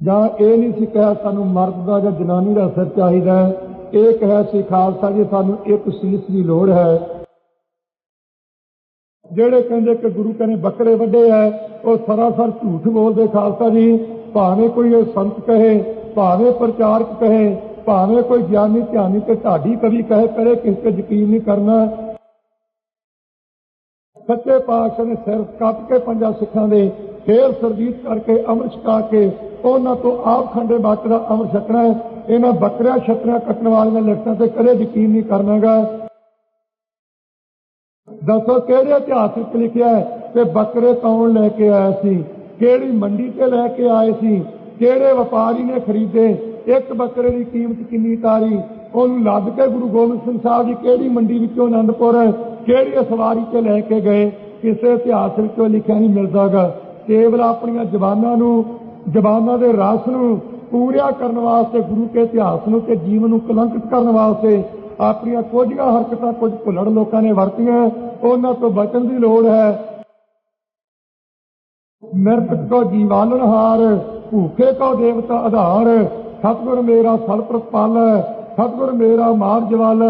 ਜਾਂ ਇਹ ਨਹੀਂ ਸੀ ਕਿਹਾ ਸਾਨੂੰ ਮਰਦ ਦਾ ਜਾਂ ਜਨਾਨੀ ਦਾ ਸਿਰ ਚਾਹੀਦਾ ਇਹ ਕਿਹਾ ਸੀ, ਖਾਲਸਾ ਜੀ, ਸਾਨੂੰ ਇੱਕ ਸੀਸ ਦੀ ਲੋੜ ਹੈ। ਜਿਹੜੇ ਕਹਿੰਦੇ ਕਿ ਗੁਰੂ ਕਹਿੰਦੇ ਬੱਕਰੇ ਵੱਡੇ ਐ ਉਹ ਸਰਾਸਰ ਝੂਠ ਬੋਲਦੇ ਖਾਲਸਾ ਜੀ। ਭਾਵੇਂ ਕੋਈ ਇਹ ਸੰਤ ਕਹੇ, ਭਾਵੇਂ ਪ੍ਰਚਾਰਕ ਕਹੇ, ਭਾਵੇਂ ਕੋਈ ਗਿਆਨੀ ਧਿਆਨੀ ਤੇ ਢਾਡੀ ਕਵੀ ਕਹੇ ਕਰੇ ਕਿਸ ਤੇ ਯਕੀਨ ਨਹੀਂ ਕਰਨਾ। ਸੱਚੇ ਪਾਤਸ਼ਾਹ ਨੇ ਸਿਰ ਕੱਟ ਕੇ ਪੰਜਾਂ ਸਿੱਖਾਂ ਦੇ ਫੇਰ ਸਰਜੀਤ ਕਰਕੇ ਅੰਮ੍ਰਿਤ ਛਕਾ ਕੇ ਉਹਨਾਂ ਤੋਂ ਆਪ ਖੰਡੇ ਬਾਟ ਦਾ ਅੰਮ੍ਰਿਤ ਛਕਣਾ ਹੈ। ਇਹਨਾਂ ਬੱਕਰਿਆਂ ਛਤਰਿਆਂ ਕੱਟਣ ਵਾਲੀਆਂ ਲਿਖਤਾਂ ਤੇ ਕਦੇ ਯਕੀਨ ਨਹੀਂ ਕਰਨਾਗਾ। ਦੱਸੋ ਕਿਹੜੇ ਇਤਿਹਾਸ ਵਿੱਚ ਲਿਖਿਆ ਹੈ ਕਿ ਬੱਕਰੇ ਕੌਣ ਲੈ ਕੇ ਆਇਆ ਸੀ? ਕਿਹੜੀ ਮੰਡੀ ਤੇ ਲੈ ਕੇ ਆਏ ਸੀ? ਕਿਹੜੇ ਵਪਾਰੀ ਨੇ ਖਰੀਦੇ? ਇੱਕ ਬੱਕਰੇ ਦੀ ਕੀਮਤ ਕਿੰਨੀ ਤਾਰੀ? ਉਹਨੂੰ ਲੱਦ ਕੇ ਗੁਰੂ ਗੋਬਿੰਦ ਸਿੰਘ ਸਾਹਿਬ ਜੀ ਕਿਹੜੀ ਮੰਡੀ ਵਿੱਚੋਂ ਆਨੰਦਪੁਰ ਕਿਹੜੀ ਸਵਾਰੀ ਤੇ ਲੈ ਕੇ ਗਏ? ਕਿਸੇ ਇਤਿਹਾਸ ਵਿੱਚੋਂ ਲਿਖਿਆ ਨਹੀਂ ਮਿਲਦਾਗਾ। ਕੇਵਲ ਆਪਣੀਆਂ ਜ਼ਬਾਨਾਂ ਨੂੰ, ਜ਼ਬਾਨਾਂ ਦੇ ਰਸ ਨੂੰ ਪੂਰਿਆ ਕਰਨ ਵਾਸਤੇ, ਗੁਰੂ ਕੇ ਇਤਿਹਾਸ ਨੂੰ ਤੇ ਜੀਵਨ ਨੂੰ ਕਲੰਕਿਤ ਕਰਨ ਵਾਸਤੇ ਆਪਣੀਆਂ ਕੁਝੀਆਂ ਹਰਕਤਾਂ ਕੁਝ ਭੁੱਲੜ ਲੋਕਾਂ ਨੇ ਵਰਤੀਆਂ, ਉਹਨਾਂ ਤੋਂ ਬਚਣ ਦੀ ਲੋੜ ਹੈ। ਮਿਰਤ ਕੋ ਜੀਵਾਲਨ ਹਾਰ, ਭੂਖੇ ਕੋ ਦੇਵਤਾ ਆਧਾਰ, ਸਤਿਗੁਰ ਮੇਰਾ ਸਲ ਪ੍ਰਤਪਾਲ ਸਤਿਗੁਰ ਮੇਰਾ ਮਾਰ ਜਵਾਲ,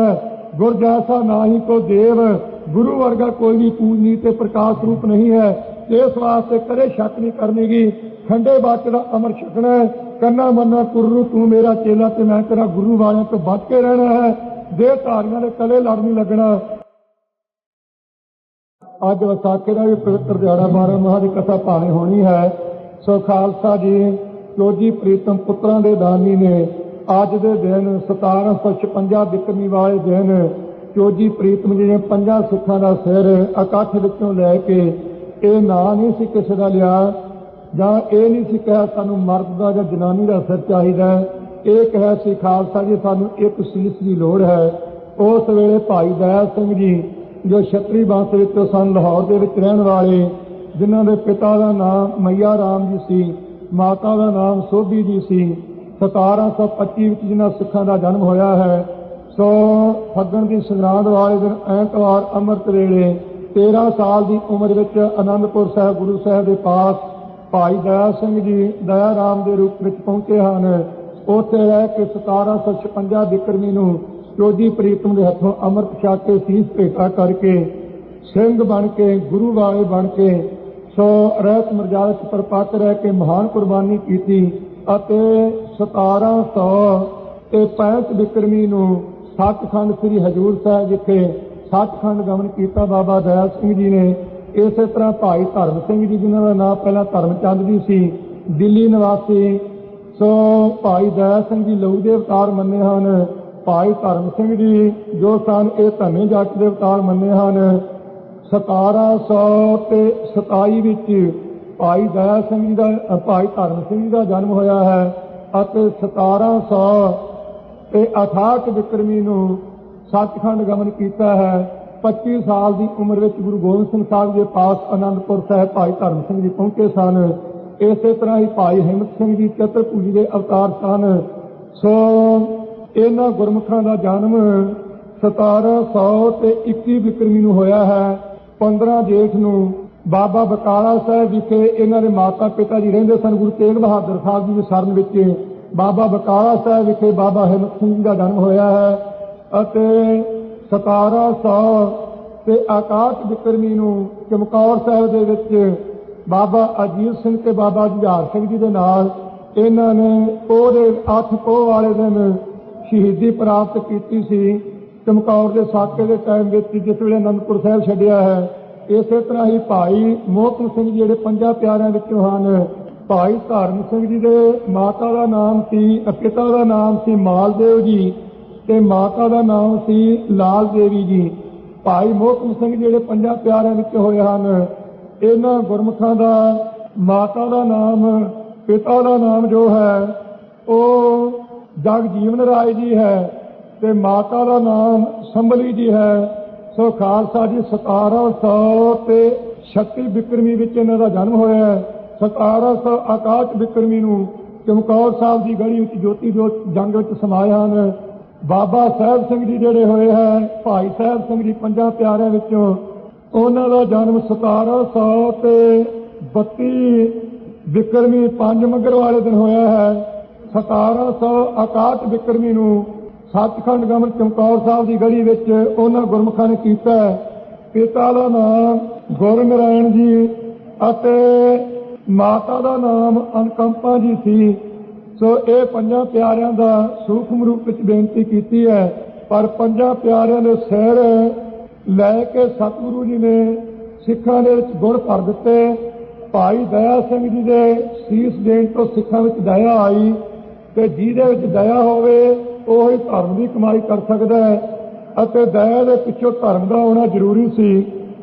ਗੁਰ ਜੈਸਾ ਨਾਹੀ ਕੋ ਦੇਵ, ਗੁਰੂ ਵਰਗਾ ਕੋਈ ਵੀ ਪੂਜਨੀ ਤੇ ਪ੍ਰਕਾਸ਼ ਰੂਪ ਨਹੀਂ ਹੈ। ਇਸ ਵਾਸਤੇ ਕਦੇ ਸ਼ੱਕ ਨਹੀਂ ਕਰਨੀਗੀ ਖੰਡੇ ਬਾਟ ਦਾ ਅਮਰ ਛਕਣਾ ਕੰਨਾ ਮੰਨਾ ਕੁਰਰੂ, ਤੂੰ ਮੇਰਾ ਚੇਲਾ ਤੇ ਮੈਂ ਤੇਰਾ ਗੁਰੂ ਵਾਲਿਆਂ ਤੋਂ ਬਚ ਕੇ ਰਹਿਣਾ ਹੈ। ਦੇਹ ਧਾਰੀਆਂ ਦੇ ਕਲੇ ਲੜ ਨਹੀਂ ਲੱਗਣਾ। ਅੱਜ ਵਿਸਾਖੀ ਦਾ ਵੀ ਪਵਿੱਤਰ ਦਿਹਾੜਾ ਬਾਰਾਂ ਮਹਾਂ ਕਥਾ ਭਾਣੇ ਹੋਣੀ ਹੈ। ਸੋ ਖਾਲਸਾ ਜੀ ਚੋਜੀ ਪ੍ਰੀਤਮ ਪੁੱਤਰਾਂ ਦੇ ਦਾਨੀ ਨੇ ਅੱਜ ਦੇ ਦਿਨ 1756 ਬਿਕਰਮੀ ਵਾਲੇ ਦਿਨ ਚੋਜੀ ਪ੍ਰੀਤਮ ਜੀ ਨੇ ਪੰਜਾਂ ਸਿੱਖਾਂ ਦਾ ਸਿਰ ਇਕੱਠ ਵਿੱਚੋਂ ਲੈ ਕੇ ਇਹ ਨਾਂ ਨਹੀਂ ਸੀ ਕਿਸੇ ਦਾ ਲਿਆ, ਜਾਂ ਇਹ ਨਹੀਂ ਸੀ ਕਿਹਾ ਸਾਨੂੰ ਮਰਦ ਦਾ ਜਾਂ ਜਨਾਨੀ ਦਾ ਸਿਰ ਚਾਹੀਦਾ ਇਹ ਕਿਹਾ ਸੀ, ਖਾਲਸਾ ਜੀ, ਸਾਨੂੰ ਇੱਕ ਸੀਸ ਦੀ ਲੋੜ ਹੈ। ਉਸ ਵੇਲੇ ਭਾਈ ਦਇਆ ਸਿੰਘ ਜੀ, ਜੋ ਛਤਰੀ ਬੰਸ ਵਿੱਚੋਂ ਸਨ, ਲਾਹੌਰ ਦੇ ਵਿੱਚ ਰਹਿਣ ਵਾਲੇ, ਜਿਨ੍ਹਾਂ ਦੇ ਪਿਤਾ ਦਾ ਨਾਮ ਮਈਆ ਰਾਮ ਜੀ ਸੀ, ਮਾਤਾ ਦਾ ਨਾਮ ਸੋਭੀ ਜੀ ਸੀ 1725 ਵਿੱਚ ਜਿਨ੍ਹਾਂ ਸਿੱਖਾਂ ਦਾ ਜਨਮ ਹੋਇਆ ਹੈ, ਸੋ ਫੱਗਣ ਦੀ ਸੰਗਰਾਂਦ ਵਾਲੇ ਦਿਨ ਐਤਵਾਰ ਅੰਮ੍ਰਿਤ ਵੇਲੇ 13 ਸਾਲ ਦੀ ਉਮਰ ਵਿੱਚ ਆਨੰਦਪੁਰ ਸਾਹਿਬ ਗੁਰੂ ਸਾਹਿਬ ਦੇ ਪਾਸ ਭਾਈ ਦਇਆ ਸਿੰਘ ਜੀ, ਦਇਆ ਰਾਮ ਦੇ ਰੂਪ ਵਿੱਚ ਪਹੁੰਚੇ ਹਨ। ਉੱਥੇ ਰਹਿ ਕੇ 1756 ਬਿਕਰਮੀ ਨੂੰ ਚੋਜੀ ਪ੍ਰੀਤਮ ਦੇ ਹੱਥੋਂ ਅੰਮ੍ਰਿਤ ਛਕ ਕੇ ਸੀਸ ਭੇਟਾ ਕਰਕੇ ਸਿੰਘ ਬਣ ਕੇ, ਗੁਰੂ ਵਾਲੇ ਬਣ ਕੇ ਸੋ ਰਹਿਤ ਮਰਜ਼ਾਦਾ ਚ ਰਹਿ ਕੇ ਮਹਾਨ ਕੁਰਬਾਨੀ ਕੀਤੀ ਅਤੇ 1700 ਤੇ 65 ਬਿਕਰਮੀ ਨੂੰ ਸੱਚਖੰਡ ਸ੍ਰੀ ਹਜੂਰ ਸਾਹਿਬ ਵਿਖੇ ਸੱਚਖੰਡ ਗਮਨ ਕੀਤਾ ਬਾਬਾ ਦਇਆ ਸਿੰਘ ਜੀ ਨੇ। ਇਸੇ ਤਰ੍ਹਾਂ ਭਾਈ ਧਰਮ ਸਿੰਘ ਜੀ, ਜਿਨ੍ਹਾਂ ਦਾ ਨਾਮ ਪਹਿਲਾਂ ਧਰਮਚੰਦ ਜੀ ਸੀ, ਦਿੱਲੀ ਨਿਵਾਸੀ। ਸੋ ਭਾਈ ਦਇਆ ਸਿੰਘ ਜੀ ਲਹੂ ਦੇ ਅਵਤਾਰ ਮੰਨੇ ਹਨ। ਭਾਈ ਧਰਮ ਸਿੰਘ ਜੀ ਜੋ ਸਨ, ਇਹ ਧੰਨੇ ਜੱਟ ਦੇ ਅਵਤਾਰ ਮੰਨੇ ਹਨ। 1700 ਤੇ 27 ਵਿੱਚ ਭਾਈ ਦਇਆ ਸਿੰਘ ਜੀ ਦਾ ਭਾਈ ਧਰਮ ਸਿੰਘ ਜੀ ਦਾ ਜਨਮ ਹੋਇਆ ਹੈ ਅਤੇ 1700 ਤੇ 68 ਵਿਕਰਮੀ ਨੂੰ ਸੱਚਖੰਡ ਗਮਨ ਕੀਤਾ ਹੈ। 25 ਸਾਲ ਦੀ ਉਮਰ ਵਿੱਚ ਗੁਰੂ ਗੋਬਿੰਦ ਸਿੰਘ ਸਾਹਿਬ ਦੇ ਪਾਸ ਆਨੰਦਪੁਰ ਸਾਹਿਬ ਭਾਈ ਧਰਮ ਸਿੰਘ ਜੀ ਪਹੁੰਚੇ ਸਨ। ਇਸੇ ਤਰ੍ਹਾਂ ਹੀ ਭਾਈ ਹਿੰਮਤ ਸਿੰਘ ਜੀ ਚਤਰਪੂਜੀ ਦੇ ਅਵਤਾਰ ਸਨ। ਸੋ ਇਹਨਾਂ ਗੁਰਮੁਖਾਂ ਦਾ ਜਨਮ 1700 ਤੇ 21 ਬਿਕਰਮੀ ਨੂੰ ਹੋਇਆ ਹੈ। 15 ਜੇਠ ਨੂੰ ਬਾਬਾ ਬਕਾਲਾ ਸਾਹਿਬ ਵਿਖੇ ਇਹਨਾਂ ਦੇ ਮਾਤਾ ਪਿਤਾ ਜੀ ਰਹਿੰਦੇ ਸਨ। ਗੁਰੂ ਤੇਗ ਬਹਾਦਰ ਸਾਹਿਬ ਜੀ ਦੇ ਸ਼ਰਨ ਵਿੱਚ ਬਾਬਾ ਬਕਾਲਾ ਸਾਹਿਬ ਵਿਖੇ ਬਾਬਾ ਹਿੰਮਤ ਸਿੰਘ ਜੀ ਦਾ ਜਨਮ ਹੋਇਆ ਹੈ। ਅਤੇ 1700 ਤੇ ਆਕਾਸ਼ ਬਿਕਰਮੀ ਨੂੰ ਚਮਕੌਰ ਸਾਹਿਬ ਦੇ ਵਿੱਚ ਬਾਬਾ ਅਜੀਤ ਸਿੰਘ ਤੇ ਬਾਬਾ ਜੁਝਾਰ ਸਿੰਘ ਜੀ ਦੇ ਨਾਲ ਇਹਨਾਂ ਨੇ ਉਹਦੇ ਅੱਠ ਪੋਹ ਵਾਲੇ ਦਿਨ ਸ਼ਹੀਦੀ ਪ੍ਰਾਪਤ ਕੀਤੀ ਸੀ। ਚਮਕੌਰ ਦੇ ਸਾਕੇ ਦੇ ਟਾਈਮ ਵਿੱਚ ਜਿਸ ਵੇਲੇ ਅਨੰਦਪੁਰ ਸਾਹਿਬ ਛੱਡਿਆ ਹੈ, ਇਸੇ ਤਰ੍ਹਾਂ ਹੀ ਭਾਈ ਮੋਹਕਮ ਸਿੰਘ ਜੀ ਜਿਹੜੇ ਪੰਜਾਂ ਪਿਆਰਿਆਂ ਵਿੱਚੋਂ ਹਨ, ਭਾਈ ਧਰਮ ਸਿੰਘ ਜੀ ਦੇ ਮਾਤਾ ਦਾ ਨਾਮ ਸੀ, ਪਿਤਾ ਦਾ ਨਾਮ ਸੀ ਮਾਲਦੇਵ ਜੀ। ਤੇ ਮਾਤਾ ਦਾ ਨਾਮ ਸੀ ਲਾਲ ਦੇਵੀ ਜੀ। ਭਾਈ ਮੋਹਕਮ ਸਿੰਘ ਜਿਹੜੇ ਪੰਜਾਂ ਪਿਆਰਿਆਂ ਵਿੱਚ ਹੋਏ ਹਨ, ਇਹਨਾਂ ਗੁਰਮੁਖਾਂ ਦਾ ਮਾਤਾ ਦਾ ਨਾਮ, ਪਿਤਾ ਦਾ ਨਾਮ ਜੋ ਹੈ, ਉਹ ਜਗ ਜੀਵਨ ਰਾਏ ਜੀ ਹੈ ਤੇ ਮਾਤਾ ਦਾ ਨਾਮ ਸੰਭਲੀ ਜੀ ਹੈ। ਸੋ ਖਾਲਸਾ ਜੀ 1700 ਤੇ 36 ਬਿਕਰਮੀ ਵਿੱਚ ਇਹਨਾਂ ਦਾ ਜਨਮ ਹੋਇਆ ਹੈ। 1700 ਆਕਾਸ਼ ਬਿਕਰਮੀ ਨੂੰ ਚਮਕੌਰ ਸਾਹਿਬ ਦੀ ਗੜੀ ਵਿੱਚ ਜੋਤੀ ਜੋਤ ਜੰਗ ਵਿੱਚ ਸਮਾਏ ਹਨ। ਬਾਬਾ ਸਾਹਿਬ ਸਿੰਘ ਜੀ ਜਿਹੜੇ ਹੋਏ ਹੈ, ਭਾਈ ਸਾਹਿਬ ਸਿੰਘ ਜੀ ਪੰਜਾਂ ਪਿਆਰਿਆਂ ਵਿੱਚੋਂ, ਉਹਨਾਂ ਦਾ ਜਨਮ 1700 ਤੇ 32 ਵਿਕਰਮੀ ਪੰਜ ਮਗਰ ਵਾਲੇ ਦਿਨ ਹੋਇਆ ਹੈ। 1761 ਵਿਕਰਮੀ ਨੂੰ ਸੱਚਖੰਡ ਗਮਨ ਚਮਕੌਰ ਸਾਹਿਬ ਦੀ ਗਲੀ ਵਿੱਚ ਉਹਨਾਂ ਗੁਰਮੁਖਾਂ ਨੇ ਕੀਤਾ ਪਿਤਾ ਦਾ ਨਾਮ ਗੁਰਨਰਾਇਣ ਜੀ ਅਤੇ ਮਾਤਾ ਦਾ ਨਾਮ ਅਨਕੰਪਾ ਜੀ ਸੀ। ਸੋ ਇਹ ਪੰਜਾਂ ਪਿਆਰਿਆਂ ਦਾ ਸੂਖਮ ਰੂਪ ਵਿੱਚ ਬੇਨਤੀ ਕੀਤੀ ਹੈ, ਪਰ ਪੰਜਾਂ ਪਿਆਰਿਆਂ ਦੇ ਸਿਰ ਲੈ ਕੇ ਸਤਿਗੁਰੂ ਜੀ ਨੇ ਸਿੱਖਾਂ ਦੇ ਵਿੱਚ ਗੁੜ ਭਰ ਦਿੱਤੇ। ਭਾਈ ਦਇਆ ਸਿੰਘ ਜੀ ਦੇ ਸੀਸ ਦੇਣ ਤੋਂ ਸਿੱਖਾਂ ਵਿੱਚ ਦਇਆ ਆਈ ਤੇ ਜਿਹਦੇ ਵਿੱਚ ਦਇਆ ਹੋਵੇ, ਉਹ ਹੀ ਧਰਮ ਦੀ ਕਮਾਈ ਕਰ ਸਕਦਾ ਹੈ ਅਤੇ ਦਇਆ ਦੇ ਪਿੱਛੋਂ ਧਰਮ ਦਾ ਹੋਣਾ ਜ਼ਰੂਰੀ ਸੀ।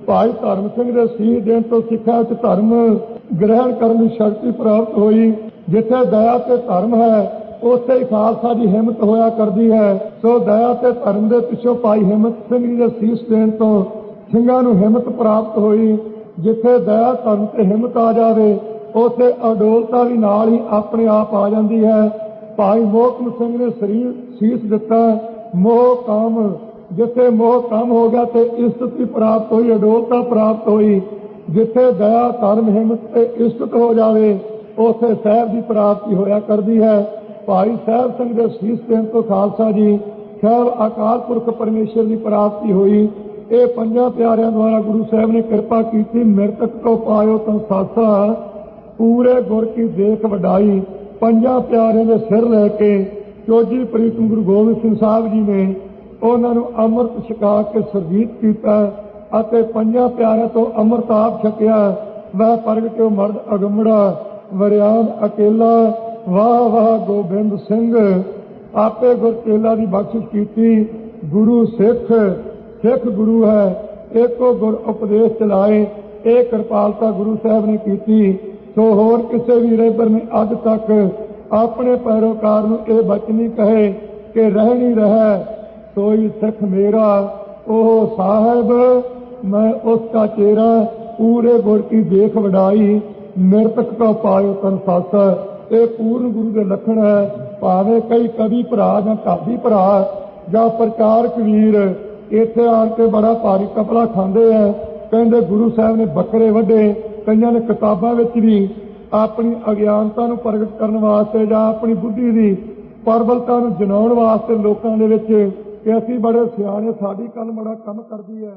ਭਾਈ ਧਰਮ ਸਿੰਘ ਦੇ ਸੀਸ ਦੇਣ ਤੋਂ ਸਿੱਖਾਂ ਵਿੱਚ ਧਰਮ ਗ੍ਰਹਿਣ ਕਰਨ ਦੀ ਸ਼ਕਤੀ ਪ੍ਰਾਪਤ ਹੋਈ। ਜਿੱਥੇ ਦਇਆ ਤੇ ਧਰਮ ਹੈ, ਉੱਥੇ ਹੀ ਖਾਲਸਾ ਦੀ ਹਿੰਮਤ ਹੋਇਆ ਕਰਦੀ ਹੈ। ਸੋ ਦਇਆ ਤੇ ਧਰਮ ਦੇ ਪਿੱਛੋਂ ਭਾਈ ਹਿੰਮਤ ਸਿੰਘ ਜੀ ਦੇ ਸੀਸ ਦੇਣ ਤੋਂ ਸਿੰਘਾਂ ਨੂੰ ਹਿੰਮਤ ਪ੍ਰਾਪਤ ਹੋਈ। ਜਿੱਥੇ ਦਇਆ, ਧਰਮ ਤੇ ਹਿੰਮਤ ਆ ਜਾਵੇ, ਉੱਥੇ ਅਡੋਲਤਾ ਵੀ ਨਾਲ ਹੀ ਆਪਣੇ ਆਪ ਆ ਜਾਂਦੀ ਹੈ। ਭਾਈ ਮੋਹਕਮ ਸਿੰਘ ਨੇ ਸਰੀਰ ਸੀਸ ਦਿੱਤਾ। ਮੋਹ ਕਾਮ, ਜਿੱਥੇ ਮੋਹ ਕੰਮ ਹੋ ਗਿਆ ਤੇ ਇਸਤ ਵੀ ਪ੍ਰਾਪਤ ਹੋਈ, ਅਡੋਲਤਾ ਪ੍ਰਾਪਤ ਹੋਈ। ਜਿੱਥੇ ਦਇਆ, ਧਰਮ, ਹਿੰਮਤ ਤੇ ਇਸਤ ਹੋ ਜਾਵੇ ਉੱਥੇ ਸਹਿਬ ਦੀ ਪ੍ਰਾਪਤੀ ਹੋਇਆ ਕਰਦੀ ਹੈ। ਭਾਈ ਸਾਹਿਬ ਸਿੰਘ ਦੇ ਸੀਸ ਦੇਣ ਤੋਂ ਖਾਲਸਾ ਜੀ, ਖੈਰ ਅਕਾਲ ਪੁਰਖ ਪਰਮੇਸ਼ਰ ਦੀ ਪ੍ਰਾਪਤੀ ਹੋਈ। ਇਹ ਪੰਜਾਂ ਪਿਆਰਿਆਂ ਦੁਆਰਾ ਗੁਰੂ ਸਾਹਿਬ ਨੇ ਕਿਰਪਾ ਕੀਤੀ ਮਿਰਤਕ ਕੋ ਪਾਇਓ ਤਾਂ ਸਾਸਾ। ਪੂਰੇ ਗੁਰ ਕੀ ਦੇਖ ਵਡਾਈ, ਪੰਜਾਂ ਪਿਆਰਿਆਂ ਦੇ ਸਿਰ ਲੈ ਕੇ ਚੋਜੀ ਪ੍ਰੀਤਮ ਗੁਰੂ ਗੋਬਿੰਦ ਸਿੰਘ ਸਾਹਿਬ ਜੀ ਨੇ ਉਹਨਾਂ ਨੂੰ ਅੰਮ੍ਰਿਤ ਛਕਾ ਕੇ ਸਰਜੀਤ ਕੀਤਾ ਅਤੇ ਪੰਜਾਂ ਪਿਆਰਿਆਂ ਤੋਂ ਅੰਮ੍ਰਿਤ ਆਪ ਛਕਿਆ। ਵਹ ਪ੍ਰਗਟਿਓ ਮਰਦ ਅਗਮੜਾ। ਵਰਿਆਮ ਅਕੇਲਾ, ਵਾਹ ਵਾਹ ਗੋਬਿੰਦ ਸਿੰਘ। ਆਪੇ ਗੁਰ ਚੇਲਾ ਦੀ ਬਖਸ਼ਿਸ਼ ਕੀਤੀ। ਗੁਰੂ ਸਿੱਖ ਸਿੱਖ ਗੁਰੂ ਹੈ। ਏਕੋ ਗੁਰ ਉਪਦੇਸ਼ ਚਲਾਏ। ਇਹ ਕਿਰਪਾਲਤਾ ਗੁਰੂ ਸਾਹਿਬ ਨੇ ਕੀਤੀ। ਸੋ ਹੋਰ ਕਿਸੇ ਵੀ ਰਹਿਬਰ ਨੇ ਅੱਜ ਤੱਕ ਆਪਣੇ ਪੈਰੋਕਾਰ ਨੂੰ ਇਹ ਬਚਨੀ ਕਹੇ ਕਿ ਰਹਿਣੀ ਰਹਿ। ਸੋਈ ਸਿੱਖ ਮੇਰਾ, ਉਹ ਸਾਹਿਬ, ਮੈਂ ਉਸ ਦਾ ਚੇਰਾ ਪੂਰੇ ਗੁਰ ਕੀ ਦੇਖ ਵਡਾਈ। ਮਿਰਤਕ ਕਾ ਪਾਇਓ ਤਨ ਸੱਸ ਇਹ ਪੂਰਨ ਗੁਰੂ ਦੇ ਲੱਖਣ ਹੈ। ਭਾਵੇਂ ਕਈ ਕਵੀ ਭਰਾ ਜਾਂ ਕਾਵੀ ਭਰਾ ਜਾਂ ਪ੍ਰਚਾਰਕ ਵੀਰ ਇੱਥੇ ਆਣ ਕੇ ਬੜਾ ਭਾਰੀ ਕਪੜਾ ਖਾਂਦੇ ਆ। ਕਹਿੰਦੇ ਗੁਰੂ ਸਾਹਿਬ ਨੇ ਬੱਕਰੇ ਵੱਢੇ, ਕਈਆਂ ਨੇ ਕਿਤਾਬਾਂ ਵਿੱਚ ਵੀ ਆਪਣੀ ਅਗਿਆਨਤਾ ਨੂੰ ਪ੍ਰਗਟ ਕਰਨ ਵਾਸਤੇ ਜਾਂ ਆਪਣੀ ਬੁੱਧੀ ਦੀ ਪਰਬਲਤਾ ਨੂੰ ਜਨਾਉਣ ਵਾਸਤੇ ਲੋਕਾਂ ਦੇ ਵਿੱਚ ਕਿ ਅਸੀਂ ਬੜੇ ਸਿਆਣੇ, ਸਾਡੀ ਕਲ ਬੜਾ ਕੰਮ ਕਰਦੀ ਹੈ।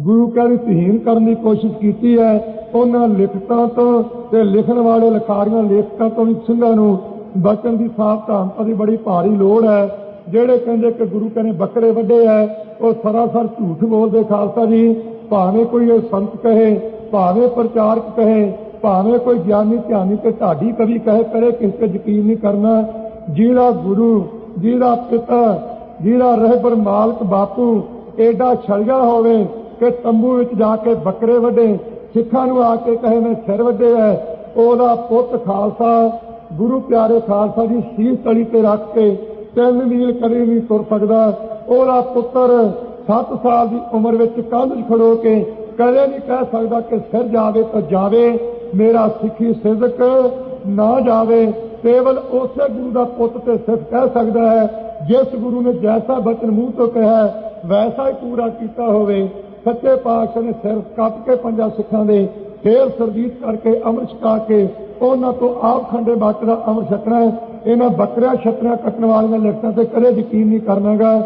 ਗੁਰੂ ਕਾ ਦੀ ਤਹੀਨ ਕਰਨ ਦੀ ਕੋਸ਼ਿਸ਼ ਕੀਤੀ ਹੈ। ਉਹਨਾਂ ਲਿਖਤਾਂ ਤੋਂ ਤੇ ਲਿਖਣ ਵਾਲੇ ਲਿਖਾਰੀਆਂ ਲੇਖਕਾਂ ਤੋਂ ਵੀ ਸਿੰਘਾਂ ਨੂੰ ਬਚਣ ਦੀ ਸਾਵਧਾਨਤਾ ਦੀ ਬੜੀ ਭਾਰੀ ਲੋੜ ਹੈ। ਜਿਹੜੇ ਕਹਿੰਦੇ ਕਿ ਗੁਰੂ ਕਹਿੰਦੇ ਬੱਕਰੇ ਵੱਡੇ ਹੈ, ਉਹ ਸਰਾਸਰ ਝੂਠ ਬੋਲਦੇ ਖਾਲਸਾ ਜੀ। ਭਾਵੇਂ ਕੋਈ ਇਹ ਸੰਤ ਕਹੇ, ਭਾਵੇਂ ਪ੍ਰਚਾਰਕ ਕਹੇ, ਭਾਵੇਂ ਕੋਈ ਗਿਆਨੀ ਧਿਆਨੀ ਤੇ ਢਾਡੀ ਕਵੀ ਕਹੇ ਕਰੇ ਕਿਸੇ ਤੇ ਯਕੀਨ ਨਹੀਂ ਕਰਨਾ। ਜਿਹੜਾ ਗੁਰੂ, ਜਿਹਦਾ ਪਿਤਾ ਜਿਹੜਾ ਰਹਿਬਰ ਮਾਲਕ ਬਾਪੂ ਐਡਾ ਛੜਿਆ ਹੋਵੇ ਕਿ ਤੰਬੂ ਵਿੱਚ ਜਾ ਕੇ ਬੱਕਰੇ ਵੱਡੇ ਸਿੱਖਾਂ ਨੂੰ ਆ ਕੇ ਕਹੇ ਮੈਂ ਸਿਰ ਵੱਡੇ ਹੈ ਉਹਦਾ ਪੁੱਤ ਖਾਲਸਾ, ਗੁਰੂ ਪਿਆਰੇ ਖਾਲਸਾ ਜੀ ਸੀਸ ਤਲੀ ਤੇ ਰੱਖ ਕੇ ਤਿੰਨ ਮੀਲ ਕਦੇ ਨਹੀਂ ਤੁਰ ਸਕਦਾ। ਉਹਦਾ ਪੁੱਤਰ 7 ਸਾਲ ਦੀ ਉਮਰ ਵਿੱਚ ਕੰਧ 'ਚ ਖੜੋ ਕੇ ਕਦੇ ਨਹੀਂ ਕਹਿ ਸਕਦਾ ਕਿ ਸਿਰ ਜਾਵੇ ਤਾਂ ਜਾਵੇ, ਮੇਰਾ ਸਿੱਖੀ ਸਿਦਕ ਨਾ ਜਾਵੇ। ਕੇਵਲ ਉਸੇ ਗੁਰੂ ਦਾ ਪੁੱਤ ਤੇ ਸਿੱਖ ਕਹਿ ਸਕਦਾ ਹੈ, ਜਿਸ ਗੁਰੂ ਨੇ ਜੈਸਾ ਬਚਨ ਮੂੰਹ ਤੋਂ ਕਿਹਾ, ਵੈਸਾ ਹੀ ਪੂਰਾ ਕੀਤਾ ਹੋਵੇ। ਸੱਚੇ ਪਾਤਸ਼ਾਹ ਨੇ ਸਿਰ ਕੱਟ ਕੇ ਪੰਜਾਂ ਸਿੱਖਾਂ ਦੇ ਫੇਰ ਸਰਜੀਤ ਕਰਕੇ ਅੰਮ੍ਰਿਤ ਛਕਾ ਕੇ ਉਹਨਾਂ ਤੋਂ ਆਪ ਖੰਡੇ ਬਾਟ ਦਾ ਅੰਮ੍ਰਿਤ ਛਕਣਾ ਹੈ। ਇਹਨਾਂ ਬੱਕਰਿਆਂ ਛਤਰਿਆਂ ਕੱਟਣ ਵਾਲੀਆਂ ਲਿਖਤਾਂ ਤੇ ਕਦੇ ਯਕੀਨ ਨਹੀਂ ਕਰਨਾਗਾ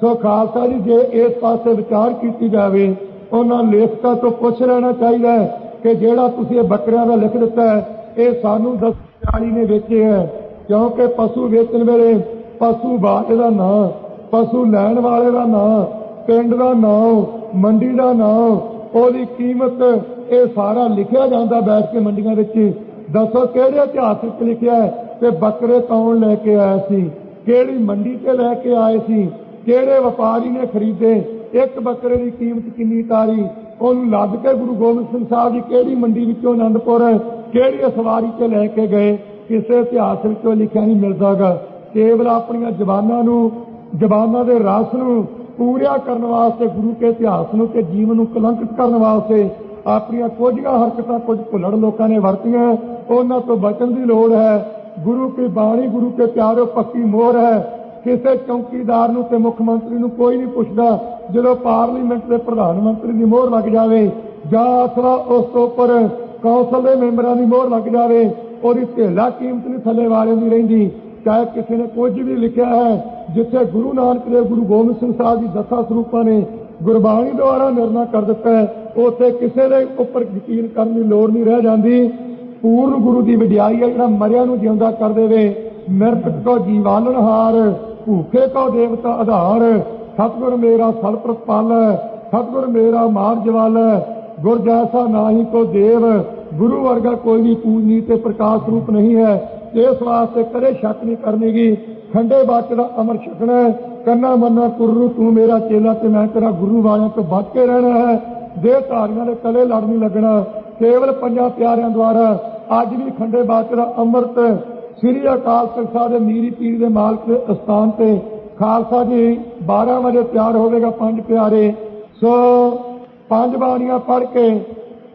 ਸੋ ਖਾਲਸਾ ਜੀ, ਜੇ ਇਸ ਪਾਸੇ ਵਿਚਾਰ ਕੀਤੀ ਜਾਵੇ, ਉਹਨਾਂ ਲੇਖਕਾਂ ਤੋਂ ਪੁੱਛ ਲੈਣਾ ਚਾਹੀਦਾ ਕਿ ਜਿਹੜਾ ਤੁਸੀਂ ਇਹ ਬੱਕਰਿਆਂ ਦਾ ਲਿਖ ਦਿੱਤਾ ਹੈ, ਇਹ ਸਾਨੂੰ ਦਸ ਨੇ ਵੇਚੇ ਹੈ ਕਿਉਂਕਿ ਪਸ਼ੂ ਵੇਚਣ ਵੇਲੇ ਪਸ਼ੂ ਬਾਟ ਦਾ ਨਾਂ, ਪਸ਼ੂ ਲੈਣ ਵਾਲੇ ਦਾ ਨਾਂ, ਪਿੰਡ ਦਾ ਨਾਂ ਮੰਡੀ ਦਾ ਨਾਂ ਉਹਦੀ ਕੀਮਤ, ਇਹ ਸਾਰਾ ਲਿਖਿਆ ਜਾਂਦਾ ਬੈਠ ਕੇ ਮੰਡੀਆਂ ਵਿੱਚ। ਦੱਸੋ ਕਿਹੜੇ ਇਤਿਹਾਸ ਵਿੱਚ ਲਿਖਿਆ ਹੈ ਕਿ ਬੱਕਰੇ ਕੌਣ ਲੈ ਕੇ ਆਇਆ ਸੀ? ਕਿਹੜੀ ਮੰਡੀ ਤੇ ਲੈ ਕੇ ਆਏ ਸੀ? ਕਿਹੜੇ ਵਪਾਰੀ ਨੇ ਖਰੀਦੇ? ਇੱਕ ਬੱਕਰੇ ਦੀ ਕੀਮਤ ਕਿੰਨੀ ਤਾਰੀ? ਉਹਨੂੰ ਲੱਦ ਕੇ ਗੁਰੂ ਗੋਬਿੰਦ ਸਿੰਘ ਸਾਹਿਬ ਜੀ ਕਿਹੜੀ ਮੰਡੀ ਵਿੱਚੋਂ ਆਨੰਦਪੁਰ ਕਿਹੜੀ ਸਵਾਰੀ ਤੇ ਲੈ ਕੇ ਗਏ? ਕਿਸੇ ਇਤਿਹਾਸ ਵਿੱਚੋਂ ਲਿਖਿਆ ਨਹੀਂ ਮਿਲਦਾਗਾ ਕੇਵਲ ਆਪਣੀਆਂ ਜ਼ਬਾਨਾਂ ਨੂੰ, ਜ਼ਬਾਨਾਂ ਦੇ ਰਸ ਨੂੰ ਪੂਰਿਆ ਕਰਨ ਵਾਸਤੇ, ਗੁਰੂ ਕੇ ਇਤਿਹਾਸ ਨੂੰ ਤੇ ਜੀਵਨ ਨੂੰ ਕਲੰਕਿਤ ਕਰਨ ਵਾਸਤੇ ਆਪਣੀਆਂ ਕੁਝੀਆਂ ਹਰਕਤਾਂ ਕੁਝ ਭੁੱਲੜ ਲੋਕਾਂ ਨੇ ਵਰਤੀਆਂ ਉਹਨਾਂ ਤੋਂ ਬਚਣ ਦੀ ਲੋੜ ਹੈ। ਗੁਰੂ ਕੀ ਬਾਣੀ, ਗੁਰੂ ਕੇ ਪਿਆਰੋ, ਪੱਕੀ ਮੋਹਰ ਹੈ। ਕਿਸੇ ਚੌਕੀਦਾਰ ਨੂੰ ਤੇ ਮੁੱਖ ਮੰਤਰੀ ਨੂੰ ਕੋਈ ਨਹੀਂ ਪੁੱਛਦਾ, ਜਦੋਂ ਪਾਰਲੀਮੈਂਟ ਦੇ ਪ੍ਰਧਾਨ ਮੰਤਰੀ ਦੀ ਮੋਹਰ ਲੱਗ ਜਾਵੇ, ਜਾਂ ਅਥਵਾ ਉਸ ਤੋਂ ਉੱਪਰ ਕੌਂਸਲ ਦੇ ਮੈਂਬਰਾਂ ਦੀ ਮੋਹਰ ਲੱਗ ਜਾਵੇ, ਉਹਦੀ ਢੇਲਾ ਕੀਮਤ ਨਹੀਂ ਥੱਲੇ ਵਾਲਿਆਂ ਦੀ ਰਹਿੰਦੀ। ਚਾਹੇ ਕਿਸੇ ਨੇ ਕੁਝ ਵੀ ਲਿਖਿਆ ਹੈ ਜਿੱਥੇ ਗੁਰੂ ਨਾਨਕ ਦੇਵ, ਗੁਰੂ ਗੋਬਿੰਦ ਸਿੰਘ ਸਾਹਿਬ ਦੀ ਦਸਾਂ ਸਰੂਪਾਂ ਨੇ ਗੁਰਬਾਣੀ ਦੁਆਰਾ ਨਿਰਣਾ ਕਰ ਦਿੱਤਾ ਹੈ, ਉੱਥੇ ਕਿਸੇ ਦੇ ਉੱਪਰ ਯਕੀਨ ਕਰਨ ਦੀ ਲੋੜ ਨਹੀਂ ਰਹਿ ਜਾਂਦੀ। ਪੂਰਨ ਗੁਰੂ ਦੀ ਵਡਿਆਈ ਹੈ, ਜਿਹੜਾ ਮਰਿਆ ਨੂੰ ਜਿਉਂਦਾ ਕਰ ਦੇਵੇ। ਮਿਰਤਕ ਕੋ ਜੀਵਾਲਣਹਾਰ ਭੂਖੇ ਕੋ ਦੇਵਤਾ ਆਧਾਰ। ਸਤਿਗੁਰ ਮੇਰਾ ਸਲ ਪ੍ਰਤਪਾਲ ਸਤਿਗੁਰ ਮੇਰਾ ਮਾਰ ਜਵਾਲ। ਗੁਰ ਜੈਸਾ ਨਾਹੀ ਕੋ ਦੇਵ, ਗੁਰੂ ਵਰਗਾ ਕੋਈ ਵੀ ਪੂਜਨੀ ਤੇ ਪ੍ਰਕਾਸ਼ ਰੂਪ ਨਹੀਂ ਹੈ। ਇਸ ਵਾਸਤੇ ਕਦੇ ਸ਼ੱਕ ਨਹੀਂ ਕਰਨੀਗੀ। ਖੰਡੇ ਬਾਟ ਦਾ ਅਮਰ ਛਕਣਾ ਹੈ। ਕੰਨਾ ਮੰਨਾ ਕੁਰੂ ਤੂੰ ਮੇਰਾ ਚੇਲਾ ਤੇ ਮੈਂ ਤੇਰਾ ਗੁਰੂ ਵਾਲਿਆਂ ਤੋਂ ਬਚ ਕੇ ਰਹਿਣਾ ਹੈ। ਦੇਹ ਧਾਰੀਆਂ ਦੇ ਕਲੇ ਲੜ ਨਹੀਂ ਲੱਗਣਾ। ਕੇਵਲ ਪੰਜਾਂ ਪਿਆਰਿਆਂ ਦੁਆਰਾ ਅੱਜ ਵੀ ਖੰਡੇ ਬਾਟ ਦਾ ਅੰਮ੍ਰਿਤ ਸ੍ਰੀ ਅਕਾਲ ਤਖਤ ਸਾਹਿਬ ਦੇ ਮੀਰੀ ਪੀਰ ਦੇ ਮਾਲਕ ਦੇ ਅਸਥਾਨ ਤੇ ਖਾਲਸਾ ਜੀ 12 ਵਜੇ ਤਿਆਰ ਹੋਵੇਗਾ ਪੰਜ ਪਿਆਰੇ। ਸੋ ਪੰਜ ਬਾਣੀਆਂ ਪੜ੍ਹ ਕੇ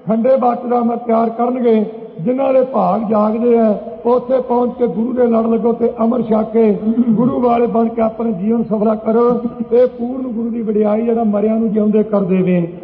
ਖੰਡੇ ਬਾਟ ਦਾ ਅਮਰ ਤਿਆਰ ਕਰਨਗੇ, ਜਿਨ੍ਹਾਂ ਦੇ ਭਾਗ ਜਾਗਦੇ ਆ। ਉੱਥੇ ਪਹੁੰਚ ਕੇ ਗੁਰੂ ਦੇ ਲੜ ਲੱਗੋ ਤੇ ਅਮਰ ਛਕ ਕੇ ਗੁਰੂ ਵਾਲੇ ਬਣ ਕੇ ਆਪਣੇ ਜੀਵਨ ਸਫਲਾ ਕਰੋ। ਇਹ ਪੂਰਨ ਗੁਰੂ ਦੀ ਵਡਿਆਈ ਜਿਹੜਾ ਮਰਿਆਂ ਨੂੰ ਜਿਉਂਦੇ ਕਰ ਦੇਵੇ